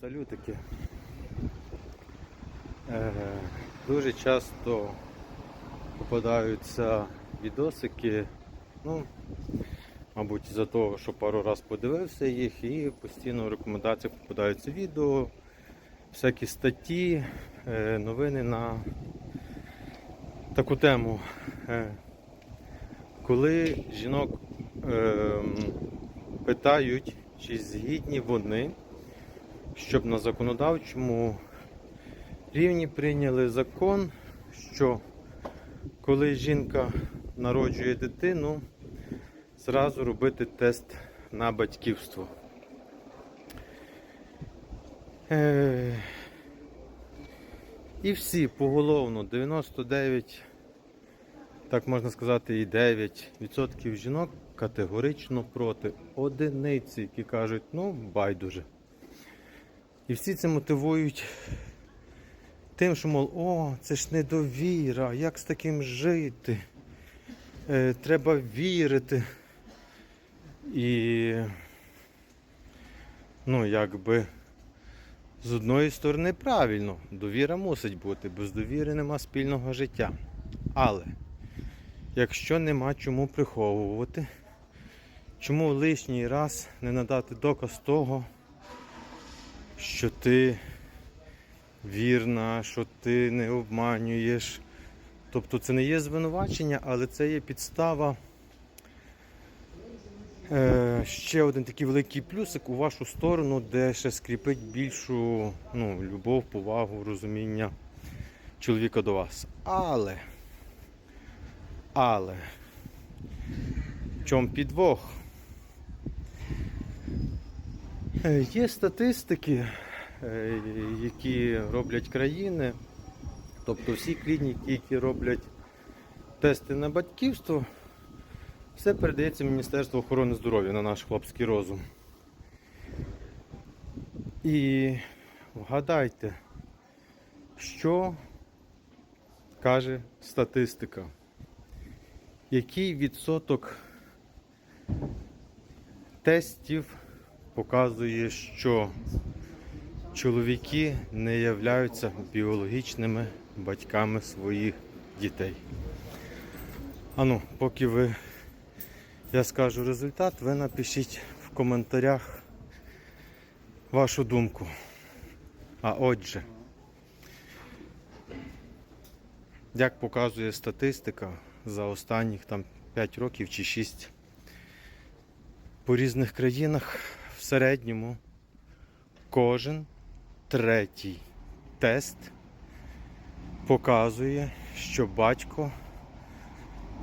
салютики. Е, дуже часто попадаються відосики, ну, мабуть, за того, що пару раз подивився їх і постійно в рекомендаціях попадаються відео, всякі статті, е, новини на таку тему. Е, коли жінок ем, питають, чи згідні вони, щоб на законодавчому рівні прийняли закон, що коли жінка народжує дитину, зразу робити тест на батьківство. Е, і всі поголовно 99, так можна сказати, і 9% жінок категорично проти одиниці, які кажуть, ну, байдуже. І всі це мотивують тим, що, мов, о, це ж недовіра, як з таким жити? Е, треба вірити. І, ну, якби, з одної сторони правильно, довіра мусить бути, без довіри нема спільного життя. Але якщо нема чому приховувати, чому лишній раз не надати доказ того, що ти вірна, що ти не обманюєш. Тобто це не є звинувачення, але це є підстава. Е, ще один такий великий плюсик у вашу сторону, де ще скріпить більшу ну, любов, повагу, розуміння чоловіка до вас. Але, але, в чому підвох? Е, Є статистики, е, які роблять країни, тобто всі клініки, які роблять тести на батьківство, все передається Міністерству охорони здоров'я на наш хлопський розум. І вгадайте, що каже статистика. Який відсоток тестів показує, що чоловіки не являються біологічними батьками своїх дітей. Ану, поки ви я скажу результат, ви напишіть в коментарях вашу думку. А отже, як показує статистика за останніх там 5 років чи 6 по різних країнах середньому кожен третій тест показує, що батько,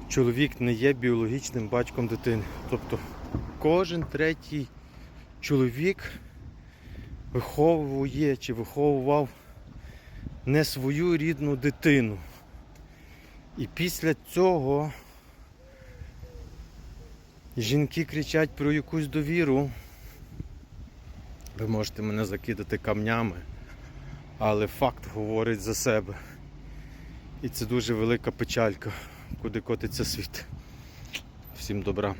чоловік не є біологічним батьком дитини. Тобто кожен третій чоловік виховує чи виховував не свою рідну дитину. І після цього жінки кричать про якусь довіру. Ви можете мене закидати камнями, але факт говорить за себе. І це дуже велика печалька, куди котиться світ. Всім добра.